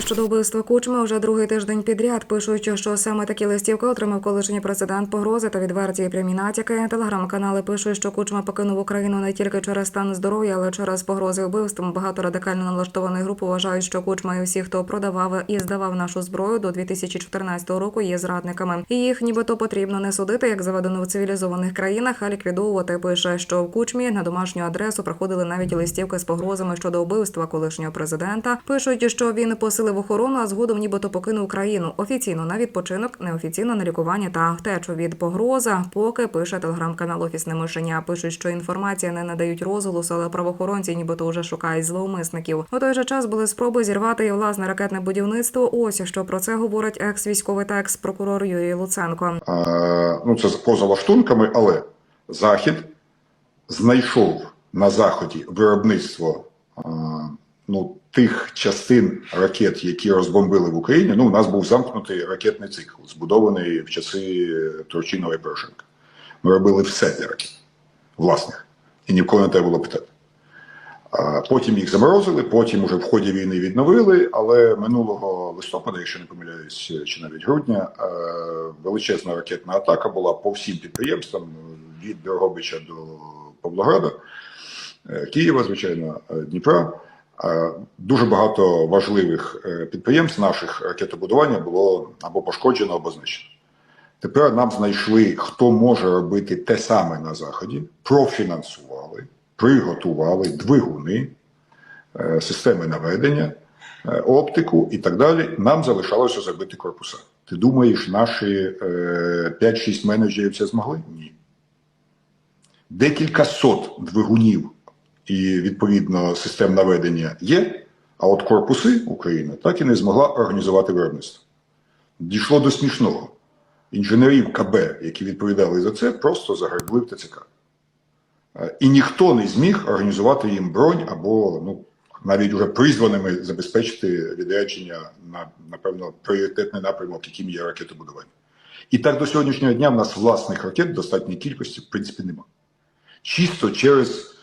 щодо вбивства кучми вже другий тиждень підряд пишуть, що саме такі листівки отримав колишній президент погрози та відверті прямі натяки. Телеграм-канали пишуть, що кучма покинув Україну не тільки через стан здоров'я, але через погрози вбивством. Багато радикально налаштованих груп вважають, що кучма і всі, хто продавав і здавав нашу зброю до 2014 року, є зрадниками. І їх нібито потрібно не судити, як заведено в цивілізованих країнах, а ліквідовувати. Пише, що в кучмі на домашню адресу приходили навіть листівки з погрозами щодо вбивства колишнього президента. Пишуть, що він посилив охорону, а згодом нібито покинув країну офіційно на відпочинок, неофіційно на лікування та втечу від погроза. Поки пише телеграм-канал Офісне мишеня. Пишуть, що інформація не надають розголосу, але правоохоронці нібито вже шукають зловмисників. У той же час були спроби зірвати і власне ракетне будівництво. Ось що про це говорить екс-військовий та екс-прокурор Юрій Луценко. Е, ну це поза лаштунками, але Захід знайшов на заході виробництво е, ну, тих частин ракет, які розбомбили в Україні. Ну, у нас був замкнутий ракетний цикл, збудований в часи Турчинова і Порошенка. Ми робили все для ракет власних, і ні в кого не треба було питати. Потім їх заморозили, потім уже в ході війни відновили. Але минулого листопада, якщо не помиляюсь, чи навіть грудня, е, величезна ракетна атака була по всім підприємствам від Дрогобича до Павлограда, е, Києва, звичайно, е, Дніпра. Дуже багато важливих е, підприємств наших ракетобудування було або пошкоджено, або знищено. Тепер нам знайшли, хто може робити те саме на Заході, профінансували, приготували двигуни, е, системи наведення, е, оптику і так далі. Нам залишалося зробити корпуса. Ти думаєш, наші е, 5-6 менеджерів це змогли? Ні. Декілька сот двигунів і відповідно систем наведення є, а от корпуси Україна так і не змогла організувати виробництво. Дійшло до смішного. Інженерів КБ, які відповідали за це, просто загребли в ТЦК. Е, І ніхто не зміг організувати їм бронь або ну, навіть уже призваними забезпечити відрядження на, напевно, пріоритетний напрямок, яким є ракетобудування. І так до сьогоднішнього дня в нас власних ракет в достатній кількості, в принципі, немає. Чисто через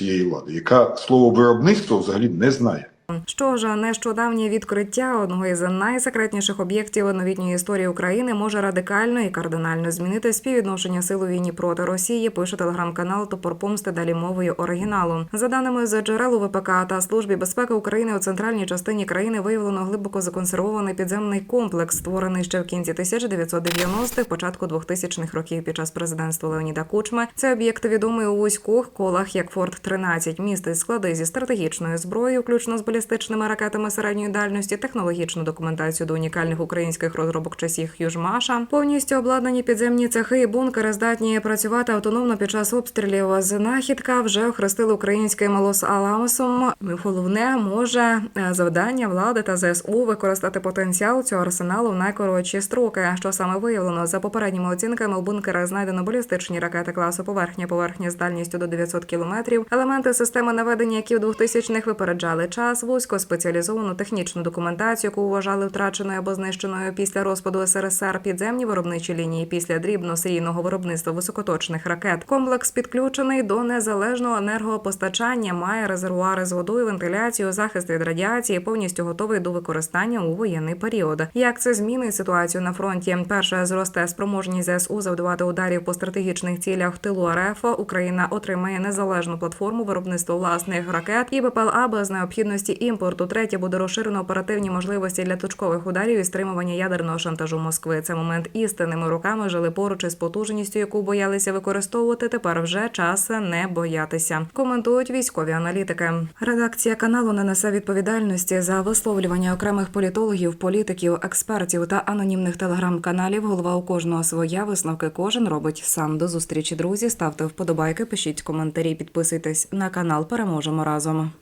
цієї влади, яка слово виробництво взагалі не знає. Що ж, нещодавнє відкриття одного із найсекретніших об'єктів новітньої історії України може радикально і кардинально змінити співвідношення сил у війні проти Росії. Пише телеграм-канал Топор Помсти далі мовою оригіналу. За даними з джерел ВПК та службі безпеки України у центральній частині країни виявлено глибоко законсервований підземний комплекс, створений ще в кінці 1990-х, початку 2000-х років під час президентства Леоніда Кучми. Цей об'єкт відомий у вузьких колах як Форт 13 містить склади зі стратегічною зброєю, включно з балістичними ракетами середньої дальності, технологічну документацію до унікальних українських розробок часів Южмаша, повністю обладнані підземні цехи і бункери здатні працювати автономно під час обстрілів. Знахідка вже охрестили українським Лос Аламосом. Головне може е, завдання влади та ЗСУ використати потенціал цього арсеналу в найкоротші строки. Що саме виявлено за попередніми оцінками у бункерах знайдено балістичні ракети класу поверхня поверхня з дальністю до 900 кілометрів, елементи системи наведення, які в 2000-х випереджали час, вузько спеціалізовану технічну документацію, яку вважали втраченою або знищеною після розпаду СРСР, підземні виробничі лінії після дрібно-серійного виробництва високоточних ракет. Комплекс підключений до незалежного енергопостачання, має резервуари з водою, вентиляцію, захист від радіації, повністю готовий до використання у воєнний період. Як це змінить ситуацію на фронті? Перше зросте спроможність ЗСУ завдавати ударів по стратегічних цілях в тилу РФ. Україна отримає незалежну платформу виробництва власних ракет і БПЛА без необхідності імпорту. Третє буде розширено оперативні можливості для точкових ударів і стримування ядерного шантажу Москви. Це момент істини. Ми руками жили поруч із потужністю, яку боялися використовувати. Тепер вже час не боятися. Коментують військові аналітики. Редакція каналу не несе відповідальності за висловлювання окремих політологів, політиків, експертів та анонімних телеграм-каналів. Голова у кожного своя висновки кожен робить сам. До зустрічі, друзі. Ставте вподобайки, пишіть коментарі, підписуйтесь на канал. Переможемо разом.